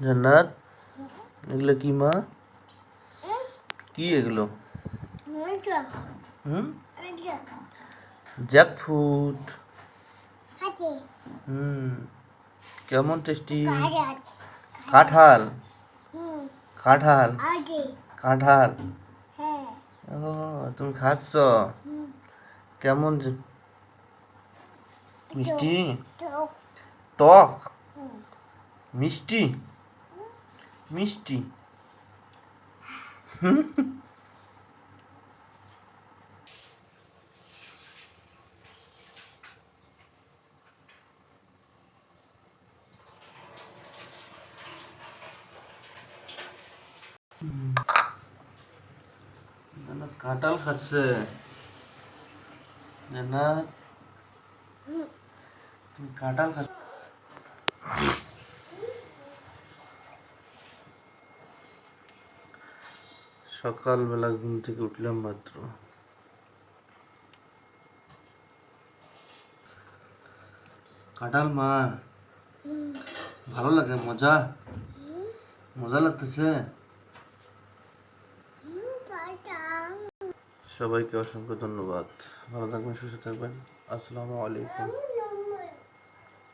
জান্নাত এগুলো কি মা? কি এগুলো? হুম? জ্যাকফ্রুট হুম। কেমন টেস্টি? কাঁঠাল। কাঁঠাল? কাঁঠাল? ও তুমি খাচ্ছ? কেমন মিষ্টি? টক। মিষ্টি? মিষ্টি। জান্নাত কাঁঠাল খাচ্ছে। জান্নাত তুমি কাঁঠাল খাচ্ছ? সকালবেলা ঘুম থেকে উঠলাম মাত্র। কাঁঠাল মা, ভালো লাগে, মজা? মজা লাগতেছে? সবাইকে অসংখ্য ধন্যবাদ। ভালো থাকবেন, সুস্থ থাকবেন। আসসালামু আলাইকুম।